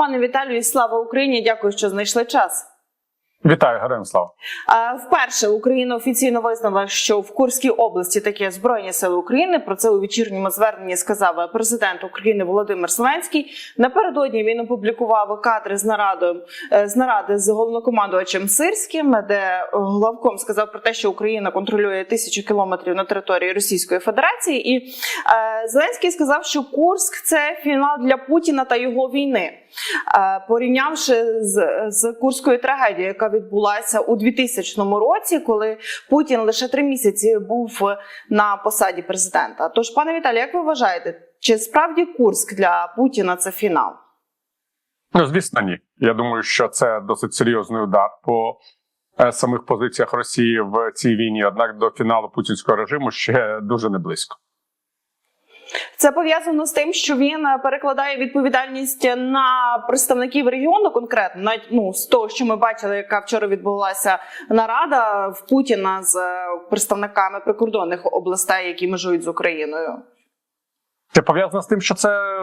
Пане Віталію, слава Україні! Дякую, що знайшли час. Вітаю, героям слава. Вперше Україна офіційно визнала, що в Курській області такі збройні сили України. Про це у вечірньому зверненні сказав президент України Володимир Зеленський. Напередодні він опублікував кадри з нарадою е, з наради з головнокомандувачем Сирським, де главком сказав про те, що Україна контролює тисячу кілометрів на території Російської Федерації. І е, Зеленський сказав, що Курськ це фінал для Путіна та його війни. Е, порівнявши з, з курською трагедією, яка відбулася у 2000 році, коли Путін лише три місяці був на посаді президента. Тож, пане Віталій, як ви вважаєте, чи справді Курськ для Путіна це фінал? Ну, звісно, ні. Я думаю, що це досить серйозний удар по е, самих позиціях Росії в цій війні. Однак до фіналу путінського режиму ще дуже не близько. Це пов'язано з тим, що він е, перекладає відповідальність на представників регіону, конкретно навіть ну з того, що ми бачили, яка вчора відбулася нарада в Путіна з е, представниками прикордонних областей, які межують з Україною. Це пов'язано з тим, що це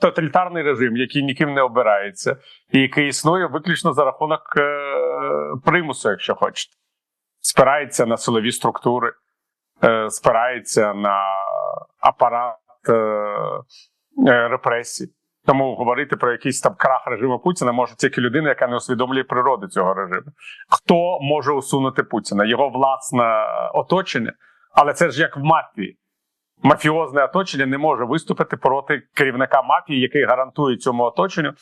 тоталітарний режим, який ніким не обирається, і який існує виключно за рахунок е, примусу, якщо хочете. Спирається на силові структури, спирається на апарат репресій. Тому говорити про якийсь там крах режиму Путіна може тільки людина, яка не усвідомлює природи цього режиму. Хто може усунути Путіна? Його власне оточення, але це ж як в мафії. Мафіозне оточення не може виступити проти керівника мафії, який гарантує цьому оточенню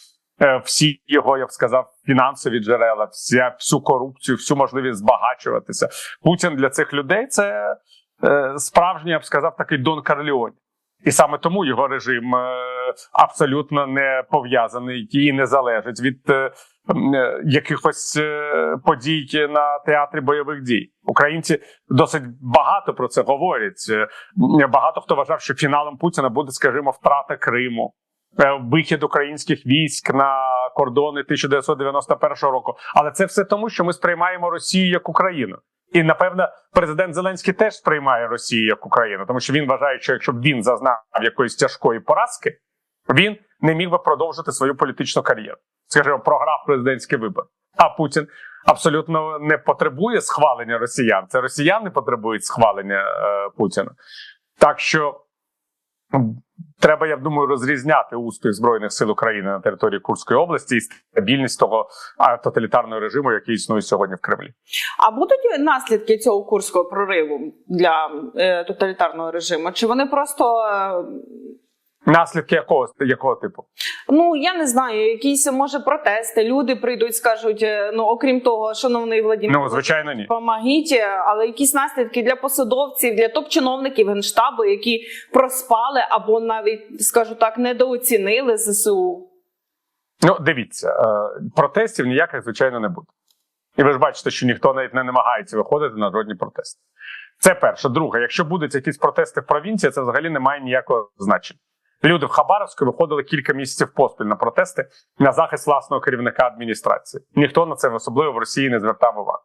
е, всі його, я б сказав, фінансові джерела, вся всю корупцію, всю можливість збагачуватися. Путін для цих людей це е, справжній, я б сказав, такий Дон Карліоні. І саме тому його режим е, абсолютно не пов'язаний і не залежить від е, е, якихось подій на театрі бойових дій. Українці досить багато про це говорять. Багато хто вважав, що фіналом Путіна буде, скажімо, втрата Криму. Вихід українських військ на кордони 1991 року, але це все тому, що ми сприймаємо Росію як Україну. І напевно, президент Зеленський теж сприймає Росію як Україну, тому що він вважає, що якщо б він зазнав якоїсь тяжкої поразки, він не міг би продовжити свою політичну кар'єру. Скажімо, програв президентський вибор. А Путін абсолютно не потребує схвалення росіян. Це росіяни потребують схвалення е, Путіна. Так що треба, я думаю, розрізняти успіх збройних сил України на території Курської області і стабільність того тоталітарного режиму, який існує сьогодні в Кремлі. А будуть наслідки цього курського прориву для е, тоталітарного режиму? Чи вони просто е, Наслідки якого якого типу? ну я не знаю, якісь може протести? Люди прийдуть, скажуть: е, ну окрім того, шановний Владимир, Ну звичайно, ні. Помогіть, але якісь наслідки для посадовців, для топ-чиновників генштабу, які проспали або навіть скажу так, недооцінили зсу. Ну, дивіться, е, протестів ніяких, звичайно, не буде. І ви ж бачите, що ніхто навіть не намагається виходити на жодні протести. Це перше. Друге, якщо будуть якісь протести в провінції, це взагалі не має ніякого значення. Люди в Хабаровську виходили кілька місяців поспіль на протести на захист власного керівника адміністрації. Ніхто на це особливо в Росії не звертав увагу.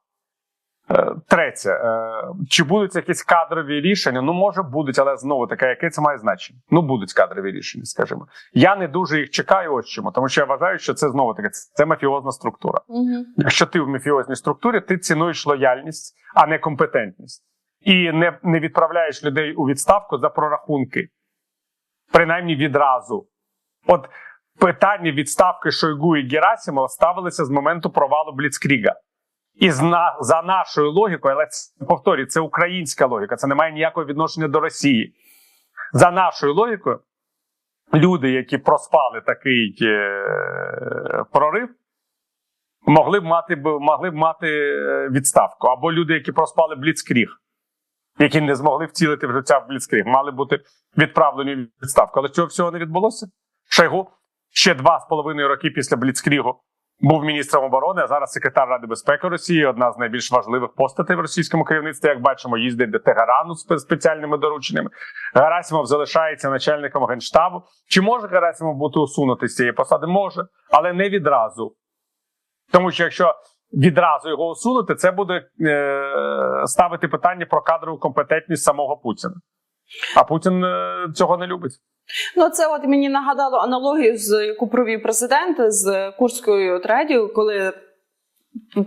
Е, Третє, е, чи будуть якісь кадрові рішення? Ну, може, будуть, але знову таке, яке це має значення? Ну, будуть кадрові рішення, скажімо. Я не дуже їх чекаю, ось чому, тому що я вважаю, що це знову таке це мафіозна структура. Угу. Якщо ти в мафіозній структурі, ти цінуєш лояльність, а не компетентність, і не, не відправляєш людей у відставку за прорахунки, принаймні відразу. От питання відставки Шойгу і Герасимова ставилися з моменту провалу Бліцкріга. І за нашою логікою, але повторюю, це українська логіка, це не має ніякого відношення до Росії. За нашою логікою, люди, які проспали такий е, прорив, могли б мати могли б мати е, відставку. Або люди, які проспали Бліцкріг, які не змогли втілити в життя в Бліцкріг, мали бути відправлені в відставку. Але цього всього не відбулося. Шойгу ще два з половиною роки після Бліцкрігу був міністром оборони, а зараз секретар Ради безпеки Росії, одна з найбільш важливих постатей в російському керівництві, як бачимо, їздить до Тегерану з спеціальними дорученнями. Герасимов залишається начальником генштабу. Чи може Герасимов бути усунутий з цієї посади? Може, але не відразу. Тому що якщо відразу його усунути, це буде е, ставити питання про кадрову компетентність самого Путіна. А Путін е, цього не любить. Ну, це от мені нагадало аналогію, з яку провів президент з Курською трагедією, коли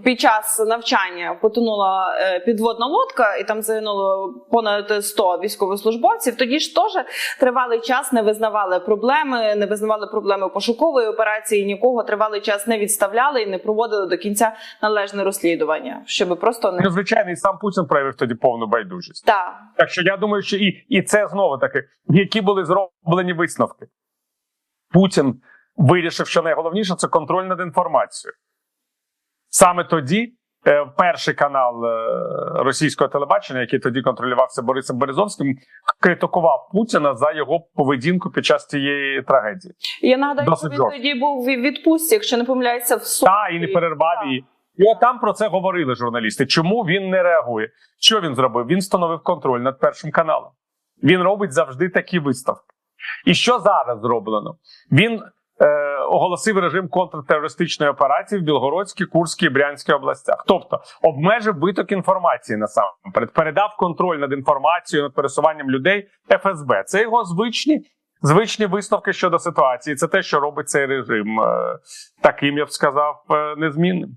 під час навчання потонула е, підводна лодка, і там загинуло понад 100 військовослужбовців. Тоді ж теж тривалий час не визнавали проблеми, не визнавали проблеми пошукової операції. Нікого тривалий час не відставляли і не проводили до кінця належне розслідування, щоб просто не Ну, звичайно, і сам Путін проявив тоді повну байдужість. так. Так що я думаю, що і, і це знову таки, які були зроблені висновки. Путін вирішив, що найголовніше це контроль над інформацією. Саме тоді е, перший канал е, російського телебачення, який тоді контролювався Борисом Березовським, критикував Путіна за його поведінку під час цієї трагедії. Я нагадаю, Досить що він тоді був в відпустці, якщо не помиляюся, в Сочі. Та і не перервав її. І от там про це говорили журналісти. Чому він не реагує? Що він зробив? Він встановив контроль над першим каналом. Він робить завжди такі виставки. І що зараз зроблено? Він е, оголосив режим контртерористичної операції в Білгородській, Курській і Брянській областях. Тобто обмежив виток інформації насамперед, передав контроль над інформацією, над пересуванням людей ФСБ. Це його звичні. Звичні висновки щодо ситуації, це те, що робить цей режим е, таким, я б сказав, е, незмінним.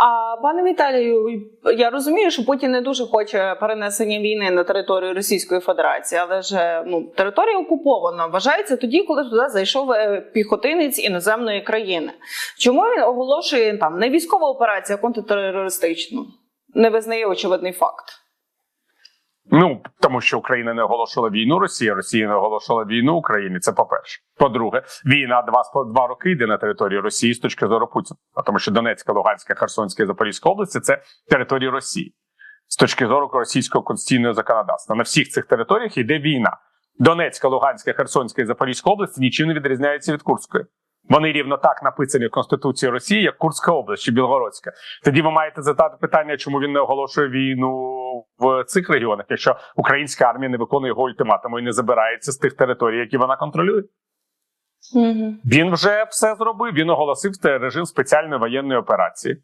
А пане Віталію, я розумію, що Путін не дуже хоче перенесення війни на територію Російської Федерації, але ж ну територія окупована. Вважається тоді, коли туди зайшов е, піхотинець іноземної країни. Чому він оголошує там не військову операцію, а контртерористичну? Не визнає очевидний факт. Ну тому що Україна не оголошувала війну Росії, Росія не оголошувала війну Україні. Це по-перше. По-друге, війна два два роки йде на території Росії з точки зору Путіна, тому що Донецька, Луганська, Херсонська і Запорізька області це території Росії з точки зору російського конституційного законодавства. На всіх цих територіях йде війна. Донецька, Луганська, Херсонська і Запорізька області нічим не відрізняються від Курської. Вони рівно так написані в Конституції Росії, як Курська область чи Білгородська. Тоді ви маєте задати питання, чому він не оголошує війну в цих регіонах, якщо українська армія не виконує його ультиматуму і не забирається з тих територій, які вона контролює. Угу. Він вже все зробив. Він оголосив режим спеціальної воєнної операції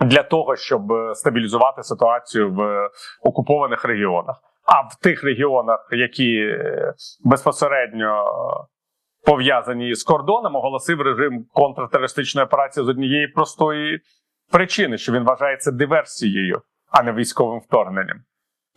для того, щоб е, стабілізувати ситуацію в е, окупованих регіонах. А в тих регіонах, які е, безпосередньо пов'язані з кордоном, оголосив режим контртерористичної операції з однієї простої причини, що він вважається диверсією, а не військовим вторгненням.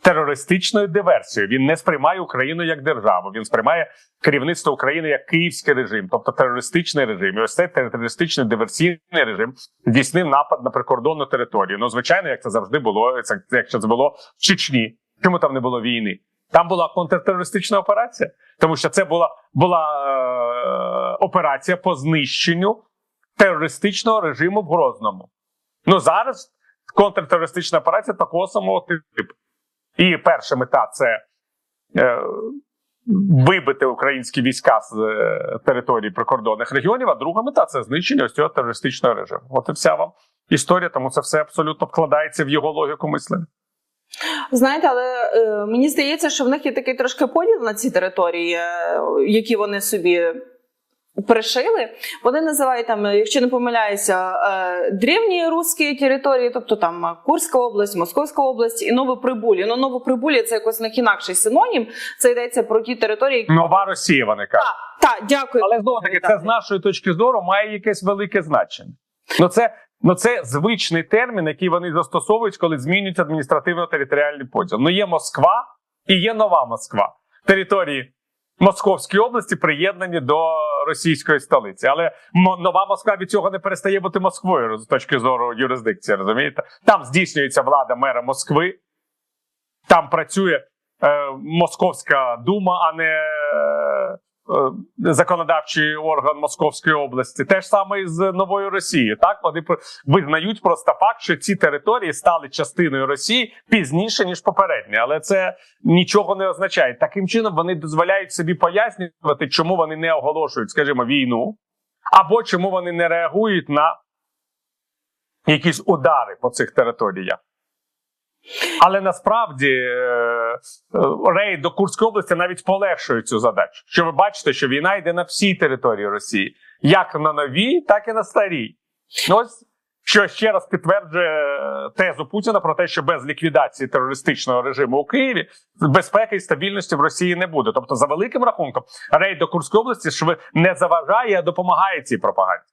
Терористичною диверсією він не сприймає Україну як державу. Він сприймає керівництво України як київський режим, тобто терористичний режим. І ось цей терористичний диверсійний режим здійснив напад на прикордонну територію. Ну, звичайно, як це завжди було, як це було в Чечні. Чому там не було війни? Там була контртерористична операція, тому що це була, була е, операція по знищенню терористичного режиму в Грозному. Ну зараз контртерористична операція такого самого типу. І перша мета це е, вибити українські війська з е, території прикордонних регіонів, а друга мета це знищення ось цього терористичного режиму. От і вся вам історія, тому це все абсолютно вкладається в його логіку мислення. Знаєте, але е, мені здається, що в них є такий трошки поділ на ці території, е, які вони собі. Пришили, вони називають там, якщо не помиляюся, е, древні русські території, тобто там Курська область, Московська область і Новоприбулі. Ну, Новоприбулі це якось них інакший синонім. Це йдеться про ті території, які Нова Росія, вони кажуть. так, так, дякую. Але знову таки, це з нашої точки зору має якесь велике значення. Ну це, ну це звичний термін, який вони застосовують, коли змінюють адміністративно-територіальний поділ. Ну є Москва і є нова Москва. Території Московської області приєднані до російської столиці. Але нова Москва від цього не перестає бути Москвою з точки зору юрисдикції. Розумієте? Там здійснюється влада мера Москви, там працює е, Московська дума, а не е, законодавчий орган Московської області. Те ж саме і з новою Росією. Так вони визнають просто факт, що ці території стали частиною Росії пізніше ніж попередні, але це нічого не означає. Таким чином вони дозволяють собі пояснювати, чому вони не оголошують, скажімо, війну, або чому вони не реагують на якісь удари по цих територіях. Але насправді е, е, рейд до Курської області навіть полегшує цю задачу. Що ви бачите, що війна йде на всій території Росії, як на новій, так і на старій. Ось що ще раз підтверджує е, тезу Путіна про те, що без ліквідації терористичного режиму у Києві безпеки і стабільності в Росії не буде. Тобто, за великим рахунком, рейд до Курської області не заважає, а допомагає цій пропаганді.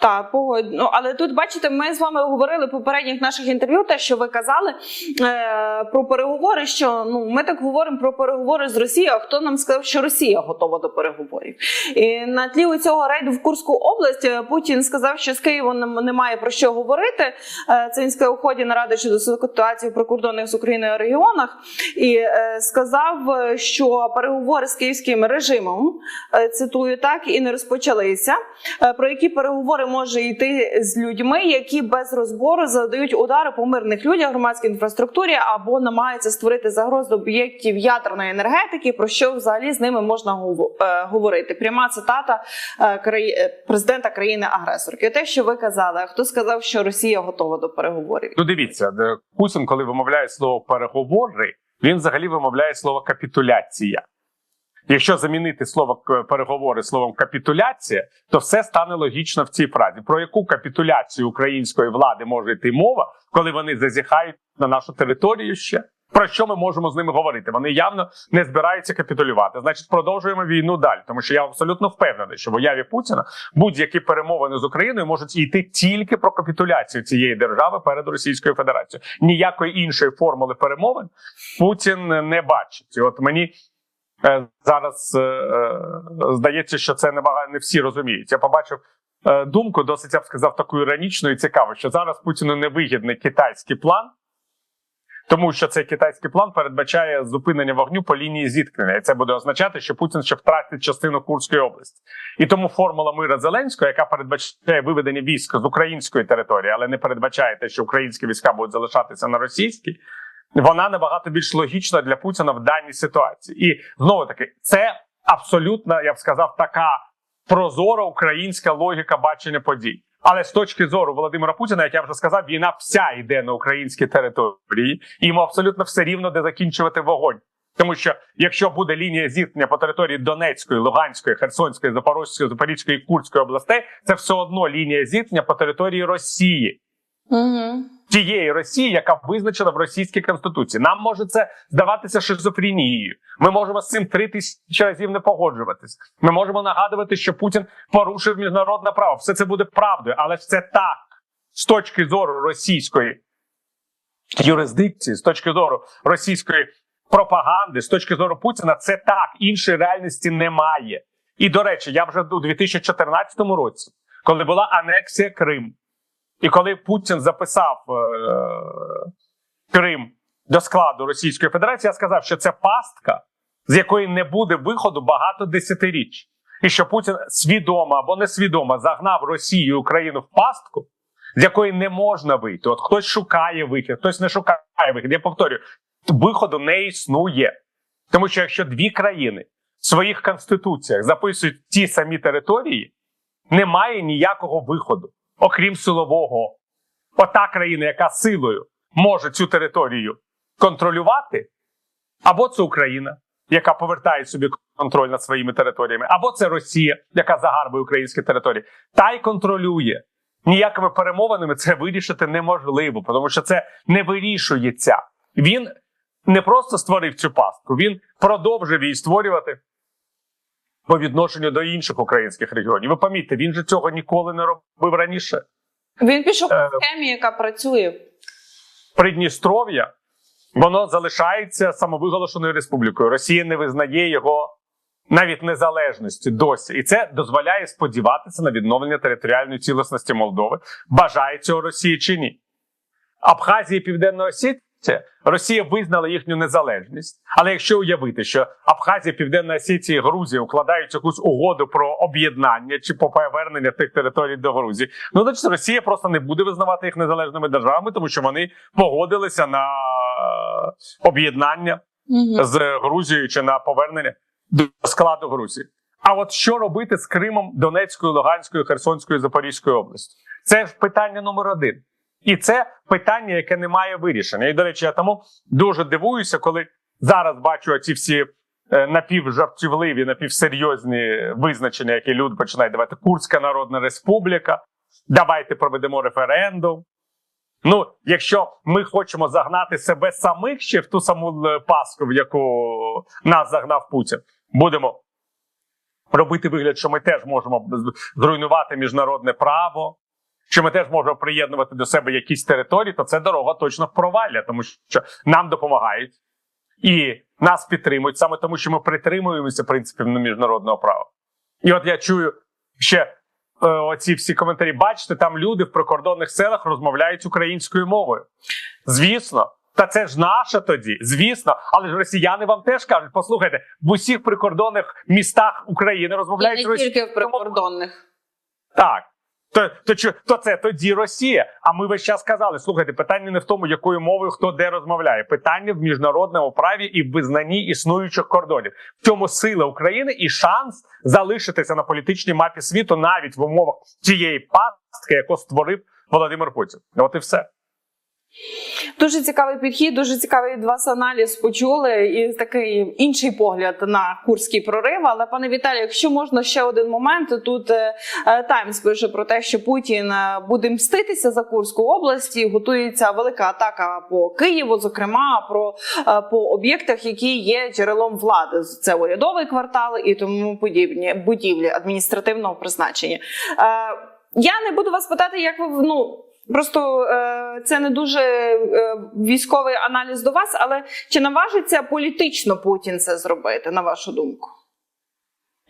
Так, погодь. Ну, але тут, бачите, ми з вами говорили в попередніх наших інтерв'ю, те, що ви казали е, про переговори. Що ну ми так говоримо про переговори з Росією. А хто нам сказав, що Росія готова до переговорів? І на тлі цього рейду в Курську область е, Путін сказав, що з Києвом немає про що говорити. Е, це він сказав у ході наради щодо ситуації в прикордонних з Україною регіонах, і е, сказав, е, що переговори з київським режимом е, цитую так і не розпочалися. Е, Про які переговори може йти з людьми, які без розбору задають удари по мирних людях, громадській інфраструктурі або намагаються створити загрозу об'єктів ядерної енергетики. Про що взагалі з ними можна е, говорити? Пряма цитата е, е, президента країни-агресорки. Те, що ви казали, хто сказав, що Росія готова до переговорів? Ну, дивіться, Путін, коли вимовляє слово переговори, він взагалі вимовляє слово капітуляція. Якщо замінити слово переговори словом капітуляція, то все стане логічно в цій фразі. Про яку капітуляцію української влади може йти мова, коли вони зазіхають на нашу територію ще? Про що ми можемо з ними говорити? Вони явно не збираються капітулювати. Значить, продовжуємо війну далі, тому що я абсолютно впевнений, що в уяві Путіна будь-які перемовини з Україною можуть йти тільки про капітуляцію цієї держави перед Російською Федерацією. Ніякої іншої формули перемовин Путін не бачить. І от мені зараз е, е, здається, що це не не всі розуміють. Я побачив е, думку, досить я б сказав, таку іронічну і цікаву, що зараз Путіну невигідний китайський план. Тому що цей китайський план передбачає зупинення вогню по лінії зіткнення, і це буде означати, що Путін ще втратить частину Курської області. І тому формула мира Зеленського, яка передбачає виведення військ з української території, але не передбачає те, що українські війська будуть залишатися на російській, вона набагато більш логічна для Путіна в даній ситуації. І знову таки, це абсолютно, я б сказав, така прозора українська логіка бачення подій. Але з точки зору Володимира Путіна, як я вже сказав, війна вся йде на українські території, і йому абсолютно все рівно де закінчувати вогонь. Тому що якщо буде лінія зіткнення по території Донецької, Луганської, Херсонської, Запорізької, Запорізької Курської областей, це все одно лінія зіткнення по території Росії Угу. Тієї Росії, яка визначена в російській конституції. Нам може це здаватися шизофренією. Ми можемо з цим три тисячі разів не погоджуватись. Ми можемо нагадувати, що Путін порушив міжнародне право. Все це буде правдою, але ж це так з точки зору російської юрисдикції, з точки зору російської пропаганди, з точки зору Путіна, це так. Іншої реальності немає. І до речі, я вже у 2014 році, коли була анексія Криму. І коли Путін записав е, Крим до складу Російської Федерації, я сказав, що це пастка, з якої не буде виходу багато десятиріч. І що Путін свідомо або несвідомо загнав Росію і Україну в пастку, з якої не можна вийти. От хтось шукає вихід, хтось не шукає вихід. Я повторюю, виходу не існує. Тому що якщо дві країни в своїх конституціях записують ті самі території, немає ніякого виходу окрім силового. Ота країна, яка силою може цю територію контролювати, або це Україна, яка повертає собі контроль над своїми територіями, або це Росія, яка загарбує українські території, та й контролює. Ніякими перемовинами це вирішити неможливо, тому що це не вирішується. Він не просто створив цю пастку, він продовжив її створювати по відношенню до інших українських регіонів. Ви помітьте, він же цього ніколи не робив раніше. Він пішов Е. по схемі, яка працює. Придністров'я воно залишається самовиголошеною республікою. Росія не визнає його навіть незалежності досі, і це дозволяє сподіватися на відновлення територіальної цілісності Молдови. Бажає цього Росії чи ні? Абхазія і Південна Осетія Росія визнала їхню незалежність. Але якщо уявити, що Абхазія, Південна Осетія і Грузія укладають якусь угоду про об'єднання чи по повернення тих територій до Грузії, ну значить Росія просто не буде визнавати їх незалежними державами, тому що вони погодилися на е, об'єднання Угу. з Грузією чи на повернення до складу Грузії. А от що робити з Кримом, Донецькою, Луганською, Херсонською, Запорізькою областю? Це ж питання номер один. І це питання, яке не має вирішення. І, до речі, я тому дуже дивуюся, коли зараз бачу ці всі е, напівжартівливі, напівсерйозні визначення, які люди починають давати. Курська Народна Республіка, давайте проведемо референдум. Ну, якщо ми хочемо загнати себе самих ще в ту саму е, паску, в яку нас загнав Путін, будемо робити вигляд, що ми теж можемо зруйнувати міжнародне право, що ми теж можемо приєднувати до себе якісь території, то це дорога точно в провалля, тому що нам допомагають і нас підтримують саме тому, що ми притримуємося принципів міжнародного права. І от я чую ще е, оці всі коментарі. Бачите, там люди в прикордонних селах розмовляють українською мовою. Звісно. Та це ж наше тоді, звісно, але ж росіяни вам теж кажуть: послухайте, в усіх прикордонних містах України розмовляють І не російською тільки в прикордонних. так. То, то, чо- то це тоді Росія. А ми весь час казали: слухайте, питання не в тому, якою мовою хто де розмовляє. Питання в міжнародному праві і в визнанні існуючих кордонів. В цьому сила України і шанс залишитися на політичній мапі світу навіть в умовах тієї пастки, яку створив Володимир Путін. От і все. Дуже цікавий підхід, дуже цікавий від вас аналіз почули і такий інший погляд на курський прорив. Але пане Віталію, якщо можна ще один момент, тут Таймс пише про те, що Путін е, буде мститися за Курську область готується велика атака по Києву, зокрема про е, по об'єктах, які є джерелом влади. Це урядовий квартал і тому подібні будівлі адміністративного призначення. Е, Я не буду вас питати, як ви ну. Просто е, це не дуже е, військовий аналіз до вас, але чи наважиться політично Путін це зробити, на вашу думку?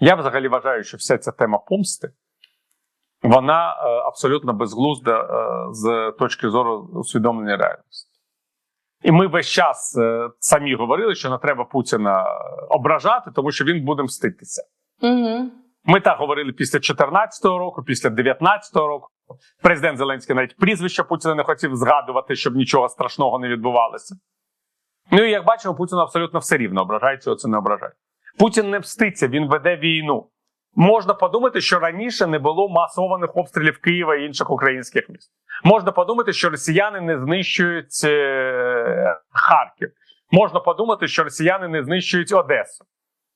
Я взагалі вважаю, що вся ця тема помсти вона е, абсолютно безглузда з точки зору усвідомлення реальності. І ми весь час самі говорили, що не треба Путіна ображати, тому що він буде мститися. Угу. Ми так говорили після 2014 року, після 2019 року. Президент Зеленський навіть прізвище Путіна не хотів згадувати, щоб нічого страшного не відбувалося. Ну і як бачимо, Путін абсолютно все рівно ображається, оце не ображає. Путін не мститься, він веде війну. Можна подумати, що раніше не було масованих обстрілів Києва і інших українських міст. Можна подумати, що росіяни не знищують е, Харків. Можна подумати, що росіяни не знищують Одесу.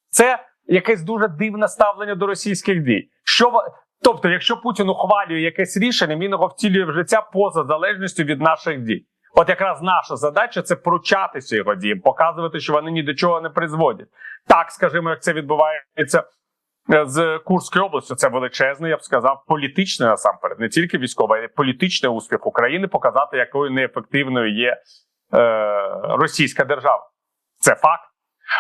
Це якесь дуже дивне ставлення до російських дій. Що тобто, якщо Путін ухвалює якесь рішення, він його втілює в життя поза залежністю від наших дій. От якраз наша задача це пручатися його діям, показувати, що вони ні до чого не призводять. Так, скажімо, як це відбувається е, з Курською областю. Це величезний, я б сказав, політичний насамперед, не тільки військовий, а й політичний успіх України показати, якою неефективною є е, російська держава. Це факт.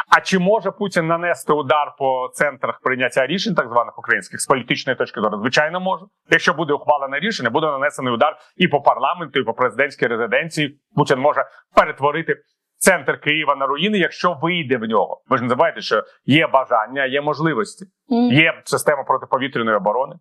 А чи може Путін нанести удар по центрах прийняття рішень, так званих українських, з політичної точки зору? Звичайно, може. Якщо буде ухвалене рішення, буде нанесений удар і по парламенту, і по президентській резиденції. Путін може перетворити центр Києва на руїни, якщо вийде в нього. Ви ж не забувайте, що є бажання, є можливості. Є система протиповітряної оборони,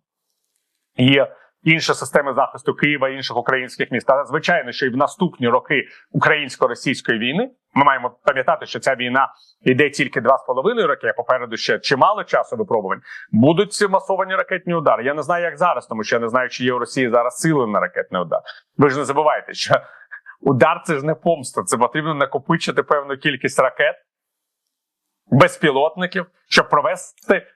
є інші системи захисту Києва інших українських міст. Але звичайно, що і в наступні роки українсько-російської війни ми маємо пам'ятати, що ця війна йде тільки два з половиною роки, а попереду ще чимало часу випробувань. Будуть ці масовані ракетні удари. Я не знаю, як зараз, тому що я не знаю, чи є у Росії зараз сили на ракетний удар. Ви ж не забувайте, що удар це ж не помста. Це потрібно накопичити певну кількість ракет, безпілотників, щоб провести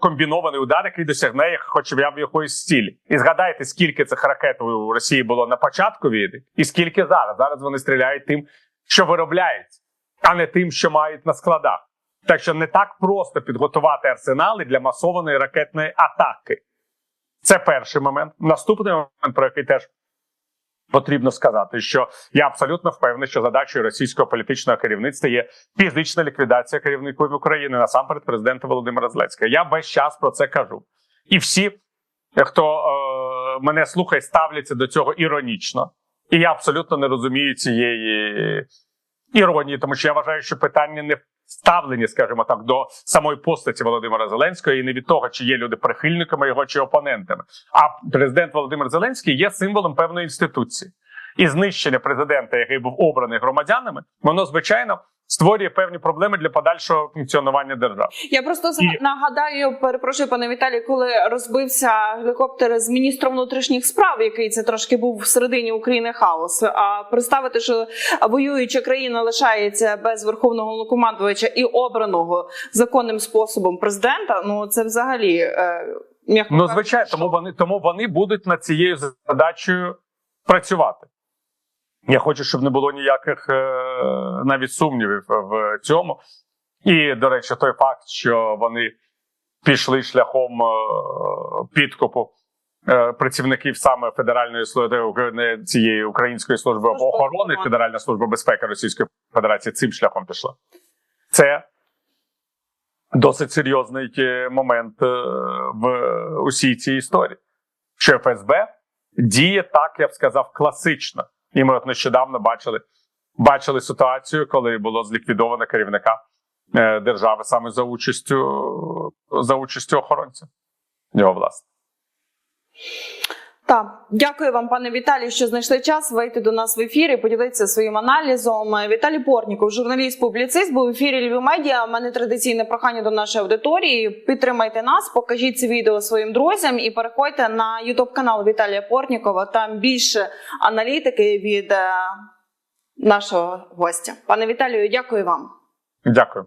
комбінований удар, який досягне хоча б якоїсь цілі. І згадайте, скільки цих ракет у Росії було на початку війни, і скільки зараз. Зараз вони стріляють тим, що виробляється, а не тим, що мають на складах. Так що не так просто підготувати арсенали для масованої ракетної атаки. Це перший момент. Наступний момент, про який теж потрібно сказати, що я абсолютно впевнений, що задачою російського політичного керівництва є фізична ліквідація керівників України, насамперед президента Володимира Зеленського. Я весь час про це кажу. І всі, хто е, мене слухає, ставляться до цього іронічно. І я абсолютно не розумію цієї іронії, тому що я вважаю, що питання не ставлені, скажімо так, до самої постаті Володимира Зеленського і не від того, чи є люди прихильниками його чи опонентами. А президент Володимир Зеленський є символом певної інституції. І знищення президента, який був обраний громадянами, воно звичайно створює певні проблеми для подальшого функціонування держави. Я просто І- нагадаю, перепрошую, пане Віталій, коли розбився гелікоптер з міністром внутрішніх справ, який це трошки був всередині України хаос. А представити, що воююча країна лишається без верховного головнокомандувача і обраного законним способом президента, ну це взагалі. Е- М'яко Ну, звичайно, тому вони, тому вони будуть над цією задачею працювати. Я хочу, щоб не було ніяких е, навіть сумнівів в цьому. І, до речі, той факт, що вони пішли шляхом е, підкупу е, працівників саме Федеральної служби цієї української служби охорони. Федеральна служба безпеки Російської Федерації цим шляхом пішла. Це досить серйозний момент в усій цій історії. Що ФСБ діє так, я б сказав, класично. І ми от нещодавно бачили, бачили ситуацію, коли було зліквідовано керівника е, держави саме за участю за участю охоронця. Його власне. Так, дякую вам, пане Віталію, що знайшли час вийти до нас в ефір і поділитися своїм аналізом. Віталій Портніков, журналіст, публіцист, був в ефірі Львів Медіа. У мене традиційне прохання до нашої аудиторії. Підтримайте нас, покажіть це відео своїм друзям і переходьте на Ютуб канал Віталія Портнікова. Там більше аналітики від е, нашого гостя. Пане Віталію, дякую вам. Дякую.